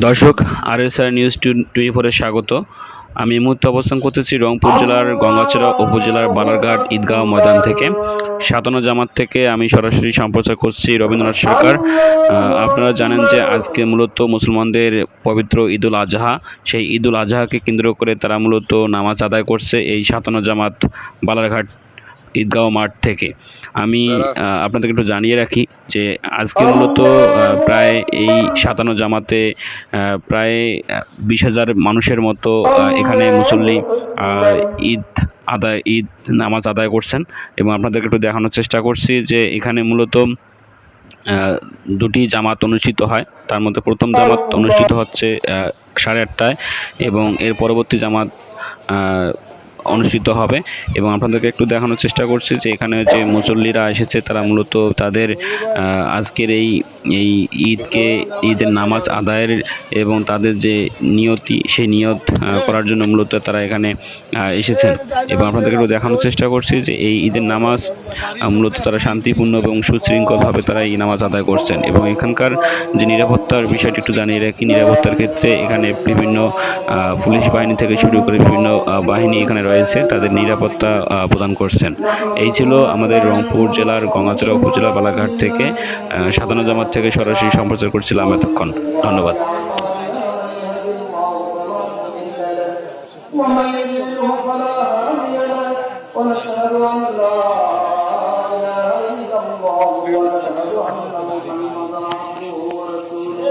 দর্শক, R S R news twenty ফোরে স্বাগত। আমি এই মুহূর্তে অবস্থান করতেছি রংপুর জেলার গঙ্গাচড়া উপজেলার বালারঘাট ঈদগাঁও ময়দান থেকে। সাতান্ন জামাত থেকে আমি সরাসরি সম্প্রচার করছি রবীন্দ্রনাথ সরকার। আপনারা জানেন যে আজকে মূলত মুসলমানদের পবিত্র ঈদুল আজহা। সেই ঈদুল আজহাকে কেন্দ্র করে তারা মূলত নামাজ আদায় করছে এই সাতান্ন জামাত বালারঘাট ঈদগাঁও মাঠ থেকে। আমি আপনাদেরকে একটু জানিয়ে রাখি যে আজকে মূলত প্রায় এই সাতান্ন জামাতে প্রায় বিশ হাজার মানুষের মতো এখানে মুসল্লি ঈদ আদায় ঈদ নামাজ আদায় করছেন এবং আপনাদেরকে একটু দেখানোর চেষ্টা করছি যে এখানে মূলত দুটি জামাত অনুষ্ঠিত হয়। তার মধ্যে প্রথম জামাত অনুষ্ঠিত হচ্ছে সাড়ে আটটায় এবং এর পরবর্তী জামাত অনুষ্ঠিত হবে এবং আপনাদেরকে একটু দেখানোর চেষ্টা করছি যে এখানে যে মুসল্লিরা এসেছে, তারা মূলত তাদের আজকের এই এই ঈদকে, ঈদের নামাজ আদায়ের এবং তাদের যে নিয়তি, সেই নিয়ত করার জন্য মূলত তারা এখানে এসেছেন। এবং আপনাদেরকে দেখানোর চেষ্টা করছি যে এই ঈদের নামাজ মূলত তারা শান্তিপূর্ণ এবং সুশৃঙ্খলভাবে তারা এই নামাজ আদায় করছেন। এবং এখানকার যে নিরাপত্তার বিষয়টি একটু জানিয়ে রাখি, নিরাপত্তার ক্ষেত্রে এখানে বিভিন্ন পুলিশ বাহিনী থেকে শুরু করে বিভিন্ন বাহিনী এখানে রয়েছে, তাদের নিরাপত্তা প্রদান করছেন। এই ছিল আমাদের রংপুর জেলার গঙ্গাচড়া উপজেলা বালাঘাট থেকে সাধারণ জামাত থেকে সরাসরি সম্প্রচার করছিলাম এতক্ষণ ধন্যবাদ ومن يضلله فلا هادي له ونشهد ان لا اله الا الله ونشهد ان محمدا عبده ورسوله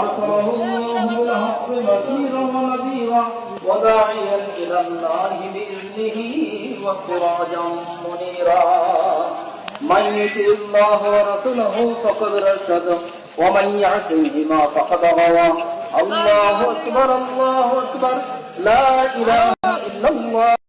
ارسله الله بالحق بشيرا ونذيرا وداعيا الى الله باذنه وسراجا منيرا من يطع الله ورسوله فقد رشد ومن يعصهما فقد غوى. الله أكبر الله أكبر. لا إله إلا الله.